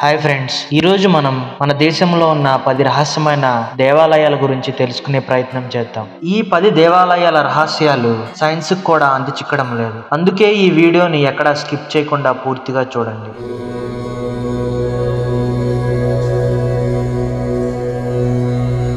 Hi friends ఈరోజు మనం మన దేశంలో ఉన్న పది రహస్యమైన దేవాలయాల గురించి తెలుసుకునే ప్రయత్నం చేద్దాం. ఈ పది దేవాలయాల రహస్యాలు సైన్స్ కూడా అందిచిక్కడం లేదు. అందుకే ఈ వీడియోని ఎక్కడా స్కిప్ చేయకుండా పూర్తిగా చూడండి.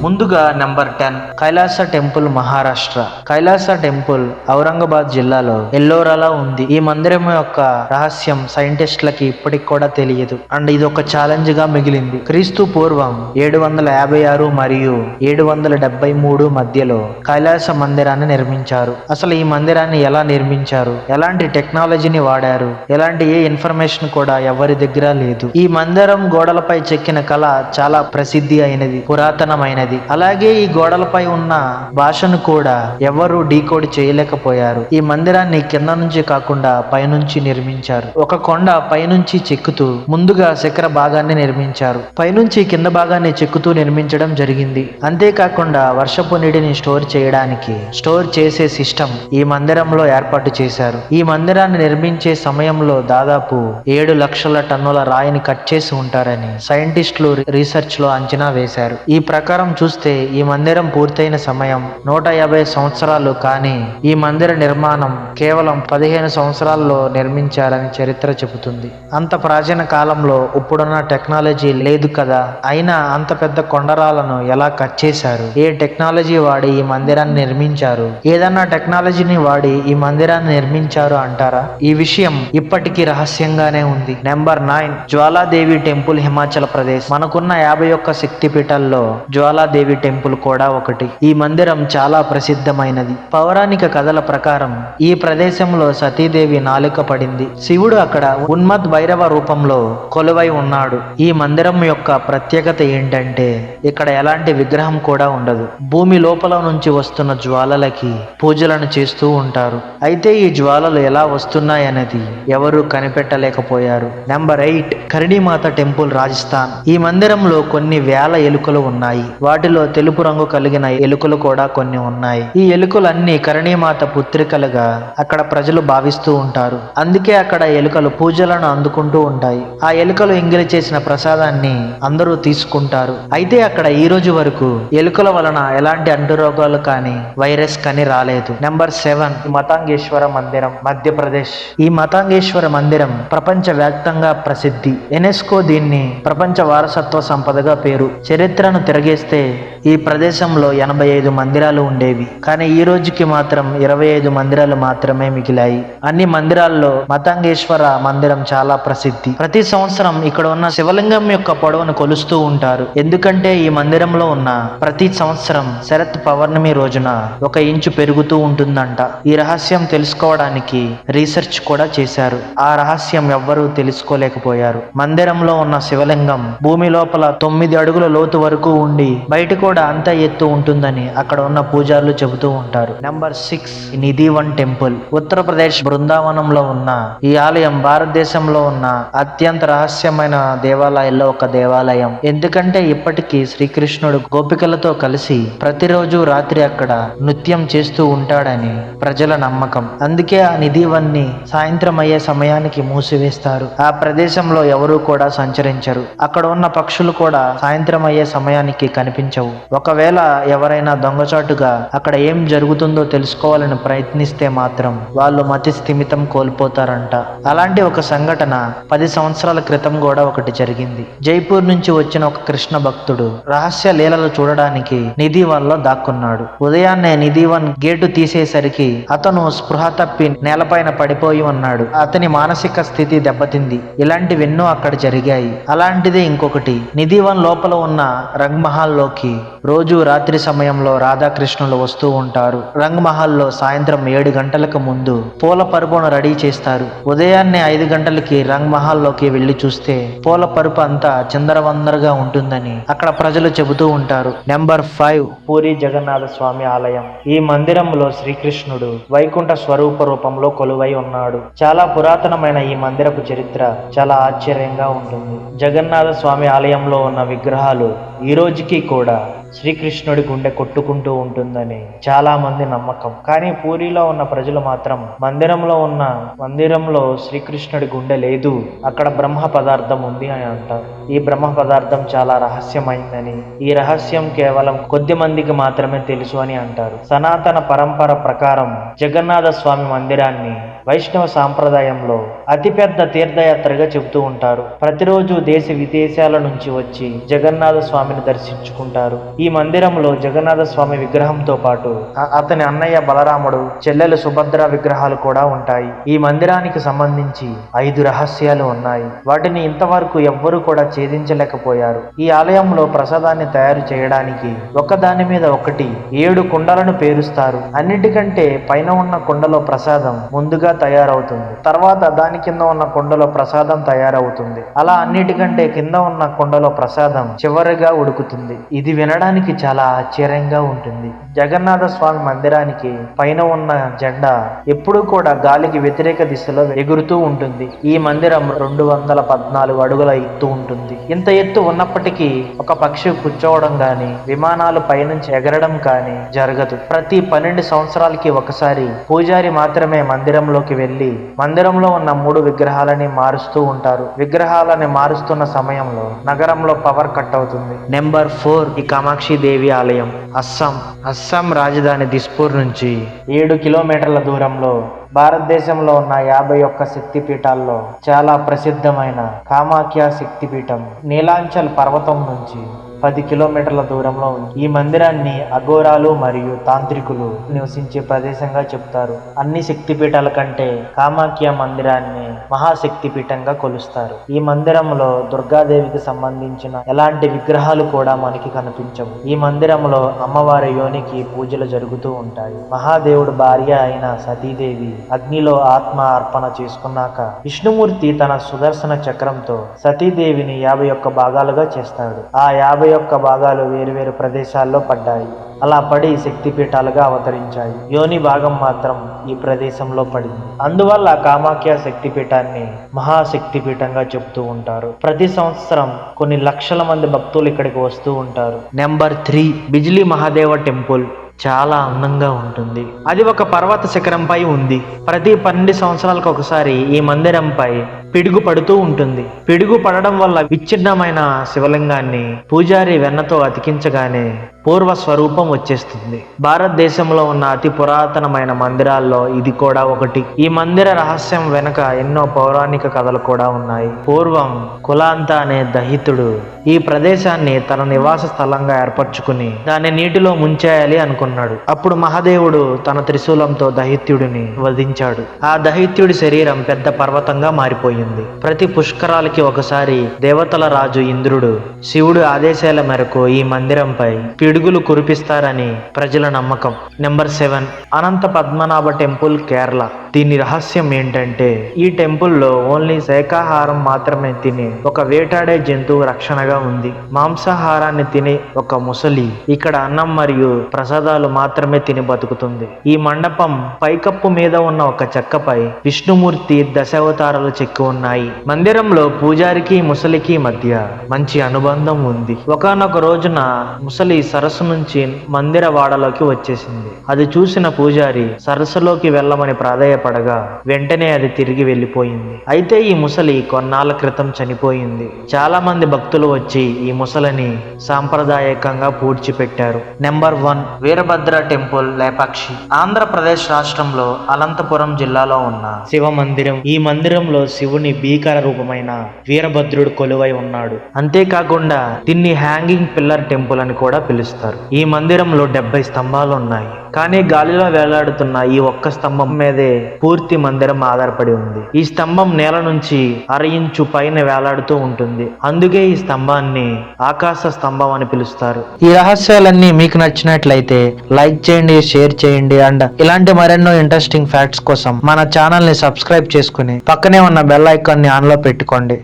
ముందుగా number ten Kailasa temple Maharashtra. Kailasa temple Aurangabad జిల్లాలో ఎల్లోరాలో ఉంది. ఈ మందిరం యొక్క రహస్యం సైంటిస్టులకి ఇప్పటికి కూడా తెలియదు. అండ్ ఇది ఒక ఛాలెంజ్గా మిగిలింది. క్రీస్తు పూర్వం ఏడు వందల యాభై ఆరు మరియు ఏడు వందల డెబ్బై మూడు మధ్యలో కైలాస మందిరాన్ని నిర్మించారు. అసలు ఈ మందిరాన్ని ఎలా నిర్మించారు? ఎలాంటి టెక్నాలజీని వాడారు? ఎలాంటి ఏ ఇన్ఫర్మేషన్ కూడా ఎవరి దగ్గర లేదు. ఈ మందిరం గోడలపై చెక్కిన కళ చాలా ప్రసిద్ధి అయినది పురాతనమైనది. అలాగే ఈ గోడలపై ఉన్న భాషను కూడా ఎవరు డీకోడ్ చేయలేకపోయారు. ఈ మందిరాన్ని కింద నుంచి కాకుండా పైనుంచి నిర్మించారు. ఒక కొండ పైనుంచి చెక్కుతూ ముందుగా శిఖర భాగాన్ని నిర్మించారు. పైనుంచి కింద భాగాన్ని చెక్కుతూ నిర్మించడం జరిగింది. అంతేకాకుండా వర్షపు నీటిని స్టోర్ చేయడానికి స్టోర్ చేసే సిస్టమ్ ఈ మందిరంలో ఏర్పాటు చేశారు. ఈ మందిరాన్ని నిర్మించే సమయంలో దాదాపు ఏడు లక్షల టన్నుల రాయిని కట్ చేసి ఉంటారని సైంటిస్టులు రీసెర్చ్లో అంచనా వేశారు. ఈ ప్రకారం చూస్తే ఈ మందిరం పూర్తయిన సమయం నూట యాభై సంవత్సరాలు కానీ ఈ మందిర నిర్మాణం కేవలం పదిహేను సంవత్సరాల్లో నిర్మించారని చరిత్ర చెబుతుంది. అంత ప్రాచీన కాలంలో ఇప్పుడున్న టెక్నాలజీ లేదు కదా అయినా అంత పెద్ద కొండరాలను ఎలా కట్ చేశారు? ఏ టెక్నాలజీ వాడి ఈ మందిరాన్ని నిర్మించారు? ఏదన్నా టెక్నాలజీని వాడి ఈ మందిరాన్ని నిర్మించారు అంటారా? ఈ విషయం ఇప్పటికీ రహస్యంగానే ఉంది. Number nine Jwaladevi temple Himachal Pradesh. మనకున్న యాభై ఒక్క శక్తి పీఠాల్లో జ్వాలాదేవి టెంపుల్ కూడా ఒకటి. ఈ మందిరం చాలా ప్రసిద్ధమైనది. పౌరాణిక కథల ప్రకారం ఈ ప్రదేశంలో సతీదేవి నాలుక పడింది. శివుడు అక్కడ ఉన్మద్ భైరవ రూపంలో కొలువై ఉన్నాడు. ఈ మందిరం యొక్క ప్రత్యేకత ఏంటంటే ఇక్కడ ఎలాంటి విగ్రహం కూడా ఉండదు. భూమి లోపల నుంచి వస్తున్న జ్వాలలకి పూజలను చేస్తూ ఉంటారు. అయితే ఈ జ్వాలలు ఎలా వస్తున్నాయనేది ఎవరు కనిపెట్టలేకపోయారు. Number eight Karnimata temple Rajasthan. ఈ మందిరంలో కొన్ని వేల ఎలుకలు ఉన్నాయి. వాటి వాటిలో తెలుపు రంగు కలిగిన ఎలుకలు కూడా కొన్ని ఉన్నాయి. ఈ ఎలుకలన్నీ కరణీమాత పుత్రికలుగా అక్కడ ప్రజలు భావిస్తూ ఉంటారు. అందుకే అక్కడ ఎలుకలు పూజలను అందుకుంటూ ఉంటాయి. ఆ ఎలుకలు ఎంగిలి చేసిన ప్రసాదాన్ని అందరూ తీసుకుంటారు. అయితే అక్కడ ఈ రోజు వరకు ఎలుకల వలన ఎలాంటి అంటురోగాలు కానీ వైరస్ కానీ రాలేదు. నెంబర్ సెవెన్ మతాంగేశ్వర మందిరం మధ్యప్రదేశ్. ఈ మతాంగేశ్వర మందిరం ప్రపంచ వ్యాప్తంగా ప్రసిద్ధి. ఎనెస్కో దీన్ని ప్రపంచ వారసత్వ సంపదగా పేరు. చరిత్రను తిరగేస్తే ఈ ప్రదేశంలో ఎనభై ఐదు మందిరాలు ఉండేవి. కానీ ఈ రోజుకి మాత్రం ఇరవై ఐదు మందిరాలు మాత్రమే మిగిలాయి. అన్ని మందిరాల్లో మతాంగేశ్వర మందిరం చాలా ప్రసిద్ధి. ప్రతి సంవత్సరం ఇక్కడ ఉన్న శివలింగం యొక్క పొడవును కొలుస్తూ ఉంటారు. ఎందుకంటే ఈ మందిరంలో ఉన్న ప్రతి సంవత్సరం శరత్ పౌర్ణమి రోజున ఒక ఇంచు పెరుగుతూ ఉంటుందంట. ఈ రహస్యం తెలుసుకోవడానికి రీసెర్చ్ కూడా చేశారు. ఆ రహస్యం ఎవ్వరూ తెలుసుకోలేకపోయారు. మందిరంలో ఉన్న శివలింగం భూమి లోపల తొమ్మిది అడుగుల లోతు వరకు ఉండి బయట కూడా అంత ఎత్తు ఉంటుందని అక్కడ ఉన్న పూజారులు చెబుతూ ఉంటారు. Number six Nidhivan temple. Uttar Pradesh బృందావనంలో ఉన్న ఈ ఆలయం భారతదేశంలో ఉన్న అత్యంత రహస్యమైన దేవాలయాల్లో ఒక దేవాలయం. ఎందుకంటే ఇప్పటికీ శ్రీకృష్ణుడు గోపికలతో కలిసి ప్రతిరోజు రాత్రి అక్కడ నృత్యం చేస్తూ ఉంటాడని ప్రజల నమ్మకం. అందుకే ఆ నిధివన్ని సాయంత్రం అయ్యే సమయానికి మూసివేస్తారు. ఆ ప్రదేశంలో ఎవరూ కూడా సంచరించరు. అక్కడ ఉన్న పక్షులు కూడా సాయంత్రం అయ్యే సమయానికి కనిపి కనిపించవు. ఒకవేళ ఎవరైనా దొంగచాటుగా అక్కడ ఏం జరుగుతుందో తెలుసుకోవాలని ప్రయత్నిస్తే మాత్రం వాళ్ళు మతి స్థిమితం కోల్పోతారంట. అలాంటి ఒక సంఘటన పది సంవత్సరాల క్రితం కూడా ఒకటి జరిగింది. జైపూర్ నుంచి వచ్చిన ఒక కృష్ణ భక్తుడు రహస్య లీలలు చూడడానికి నిధివన్లో దాక్కున్నాడు. ఉదయాన్నే నిధివన్ గేటు తీసేసరికి అతను స్పృహ తప్పి నేలపైన పడిపోయి ఉన్నాడు. అతని మానసిక స్థితి దెబ్బతింది. ఇలాంటివెన్నో అక్కడ జరిగాయి. అలాంటిదే ఇంకొకటి. నిధివన్ లోపల ఉన్న రంగ్మహాల్లో మహల్లోకి రోజు రాత్రి సమయంలో రాధాకృష్ణులు వస్తూ ఉంటారు. రంగ్ మహల్లో సాయంత్రం ఏడు గంటలకు ముందు పూల పరుపును రెడీ చేస్తారు. ఉదయాన్నే ఐదు గంటలకి రంగ్ మహల్లోకి వెళ్ళి చూస్తే పూల పరుపు అంతా చిందరవందరగా ఉంటుందని అక్కడ ప్రజలు చెబుతూ ఉంటారు. నెంబర్ ఫైవ్ పూరి జగన్నాథ స్వామి ఆలయం. ఈ మందిరంలో శ్రీకృష్ణుడు వైకుంఠ స్వరూప రూపంలో కొలువై ఉన్నాడు. చాలా పురాతనమైన ఈ మందిరపు చరిత్ర చాలా ఆశ్చర్యంగా ఉంటుంది. జగన్నాథ స్వామి ఆలయంలో ఉన్న విగ్రహాలు ఈ రోజుకి కూడా కూడా శ్రీకృష్ణుడి గుండె కొట్టుకుంటూ ఉంటుందని చాలా మంది నమ్మకం. కానీ పూరిలో ఉన్న ప్రజలు మాత్రం మందిరంలో ఉన్న మందిరంలో శ్రీకృష్ణుడి గుండె లేదు. అక్కడ బ్రహ్మ పదార్థం ఉంది అని అంటారు. ఈ బ్రహ్మ పదార్థం చాలా రహస్యమైందని ఈ రహస్యం కేవలం కొద్ది మందికి మాత్రమే తెలుసు అని అంటారు. సనాతన పరంపర ప్రకారం జగన్నాథ స్వామి మందిరాన్ని వైష్ణవ సాంప్రదాయంలో అతిపెద్ద తీర్థయాత్రగా చెబుతూ ఉంటారు. ప్రతిరోజు దేశ విదేశాల నుంచి వచ్చి జగన్నాథ స్వామిని దర్శించుకుంటారు ఈ మందిరంలో జగన్నాథ స్వామి విగ్రహంతో పాటు అతని అన్నయ్య బలరాముడు చెల్లెలు సుభద్ర విగ్రహాలు కూడా ఉంటాయి. ఈ మందిరానికి సంబంధించి ఐదు రహస్యాలు ఉన్నాయి. వాటిని ఇంతవరకు ఎవ్వరూ కూడా ఛేదించలేకపోయారు. ఈ ఆలయంలో ప్రసాదాన్ని తయారు చేయడానికి ఒకదాని మీద ఒకటి ఏడు కుండలను పేరుస్తారు. అన్నిటికంటే పైన ఉన్న కుండలో ప్రసాదం ముందుగా తయారవుతుంది. తర్వాత దాని కింద ఉన్న కుండలో ప్రసాదం తయారవుతుంది. అలా అన్నిటికంటే కింద ఉన్న కుండలో ప్రసాదం చివరిగా ఉడుకుతుంది. ఇది వినడానికి చాలా ఆశ్చర్యంగా ఉంటుంది. జగన్నాథ స్వామి మందిరానికి పైన ఉన్న జెండా ఎప్పుడూ కూడా గాలికి వ్యతిరేక దిశలో ఎగురుతూ ఉంటుంది. ఈ మందిరం రెండు వందల పద్నాలుగు అడుగుల ఎత్తు ఉంటుంది. ఇంత ఎత్తు ఉన్నప్పటికీ ఒక పక్షి కూర్చోవడం గాని విమానాలు పైనుంచి ఎగరడం కానీ జరగదు. ప్రతి పన్నెండు సంవత్సరాలకి ఒకసారి పూజారి మాత్రమే మందిరంలోకి వెళ్ళి మందిరంలో ఉన్న మూడు విగ్రహాలని మారుస్తూ ఉంటారు. విగ్రహాలని మారుస్తున్న సమయంలో నగరంలో పవర్ కట్ అవుతుంది. నెంబర్ ఫోర్ ఈ కామాక్షి దేవి ఆలయం అస్సాం. అస్సాం రాజధాని దిస్పూర్ నుంచి ఏడు కిలోమీటర్ల దూరంలో భారతదేశంలో ఉన్న యాభై ఒక్క శక్తిపీఠాల్లో చాలా ప్రసిద్ధమైన కామాఖ్య శక్తిపీఠం నీలాంచల్ పర్వతం నుంచి పది కిలోమీటర్ల దూరంలో ఉంది. ఈ మందిరాన్ని అఘోరాలు మరియు తాంత్రికులు నివసించే ప్రదేశంగా చెప్తారు. అన్ని శక్తిపీఠాల కంటే కామాఖ్య మందిరాన్ని మహాశక్తిపీఠంగా కొలుస్తారు. ఈ మందిరంలో దుర్గాదేవికి సంబంధించిన ఎలాంటి విగ్రహాలు కూడా మనకి కనిపించవు. ఈ మందిరంలో అమ్మవారి యోనికి పూజలు జరుగుతూ ఉంటాయి. మహాదేవుడు భార్య అయిన సతీదేవి అగ్నిలో ఆత్మ అర్పణ చేసుకున్నాక విష్ణుమూర్తి తన సుదర్శన చక్రంతో సతీదేవిని యాభై ఒక్క భాగాలుగా చేస్తాడు. ఆ యాభై ఒక్క భాగాలు వేరువేరు ప్రదేశాల్లో పడ్డాయి. అలా పడి శక్తిపీఠాలుగా అవతరించాయి. యోని భాగం మాత్రం ఈ ప్రదేశంలో పడింది. అందువల్ల కామాఖ్య శక్తిపీఠాన్ని మహాశక్తిపీఠంగా చెప్తూ ఉంటారు. ప్రతి సంవత్సరం కొన్ని లక్షల మంది భక్తులు ఇక్కడికి వస్తూ ఉంటారు. Number three Bijli Mahadeva temple. చాలా అందంగా ఉంటుంది. అది ఒక పర్వత శిఖరంపై ఉంది. ప్రతి పన్నెండు సంవత్సరాలకు ఒకసారి ఈ మందిరంపై పిడుగు పడుతూ ఉంటుంది. పిడుగు పడడం వల్ల విచ్ఛిన్నమైన శివలింగాన్ని పూజారి వెన్నతో అతికించగానే పూర్వ స్వరూపం వచ్చేస్తుంది. భారతదేశంలో ఉన్న అతి పురాతనమైన మందిరాల్లో ఇది కూడా ఒకటి. ఈ మందిర రహస్యం వెనుక ఎన్నో పౌరాణిక కథలు కూడా ఉన్నాయి. పూర్వం కులాంత అనే దహితుడు ఈ ప్రదేశాన్ని తన నివాస స్థలంగా ఏర్పరచుకుని దాన్ని నీటిలో ముంచేయాలి అనుకున్నాడు. అప్పుడు మహాదేవుడు తన త్రిశూలంతో దహిత్యుడిని వధించాడు. ఆ దహిత్యుడి శరీరం పెద్ద పర్వతంగా మారిపోయింది. ప్రతి పుష్కరాలకి ఒకసారి దేవతల రాజు ఇంద్రుడు శివుడు ఆదేశాల మేరకు ఈ మందిరంపై పిడుగులు కురిపిస్తారని ప్రజల నమ్మకం. Number seven. Ananta Padmanabha temple Kerala. దీని రహస్యం ఏంటంటే ఈ టెంపుల్లో ఓన్లీ శాఖాహారం మాత్రమే తినే ఒక వేటాడే జంతువు రక్షణగా ఉంది. మాంసాహారాన్ని తినే ఒక ముసలి ఇక్కడ అన్నం మరియు ప్రసాదాలు మాత్రమే తిని బతుకుతుంది. ఈ మండపం పైకప్పు మీద ఉన్న ఒక చెక్కపై విష్ణుమూర్తి దశావతారాలు చెక్కి ఉన్నాయి. మందిరంలో పూజారికి ముసలికి మధ్య మంచి అనుబంధం ఉంది. ఒకానొక రోజున ముసలి సరస్సు నుంచి మందిర వాడలోకి వచ్చేసింది. అది చూసిన పూజారి సరస్సులోకి వెళ్ళమని సహాయపడగా వెంటనే అది తిరిగి వెళ్ళిపోయింది. అయితే ఈ ముసలి కొన్నాళ్ళ క్రితం చనిపోయింది. చాలా మంది భక్తులు వచ్చి ఈ ముసలిని సాంప్రదాయకంగా పూడ్చిపెట్టారు. Number one Veerabhadra temple Lepakshi. Andhra Pradesh రాష్ట్రంలో అనంతపురం జిల్లాలో ఉన్న శివ మందిరం. ఈ మందిరంలో శివుని భీకర రూపమైన వీరభద్రుడు కొలువై ఉన్నాడు. అంతేకాకుండా దీన్ని హ్యాంగింగ్ పిల్లర్ టెంపుల్ అని కూడా పిలుస్తారు. ఈ మందిరంలో డెబ్బై స్తంభాలు ఉన్నాయి కానీ గాలిలో వేలాడుతున్న ఈ ఒక్క స్తంభం మీదే పూర్తి మందిరం ఆధారపడి ఉంది. ఈ స్తంభం నేల నుంచి అర ఇంచు పైన వేలాడుతూ ఉంటుంది. అందుకే ఈ స్తంభాన్ని ఆకాశ స్తంభం అని పిలుస్తారు. ఈ రహస్యాలన్నీ మీకు నచ్చినట్లయితే లైక్ చేయండి షేర్ చేయండి అండ్ ఇలాంటి మరెన్నో ఇంట్రెస్టింగ్ ఫ్యాక్ట్స్ కోసం మన ఛానల్ని సబ్స్క్రైబ్ చేసుకుని పక్కనే ఉన్న బెల్ ఐకాన్ని ఆన్లో పెట్టుకోండి.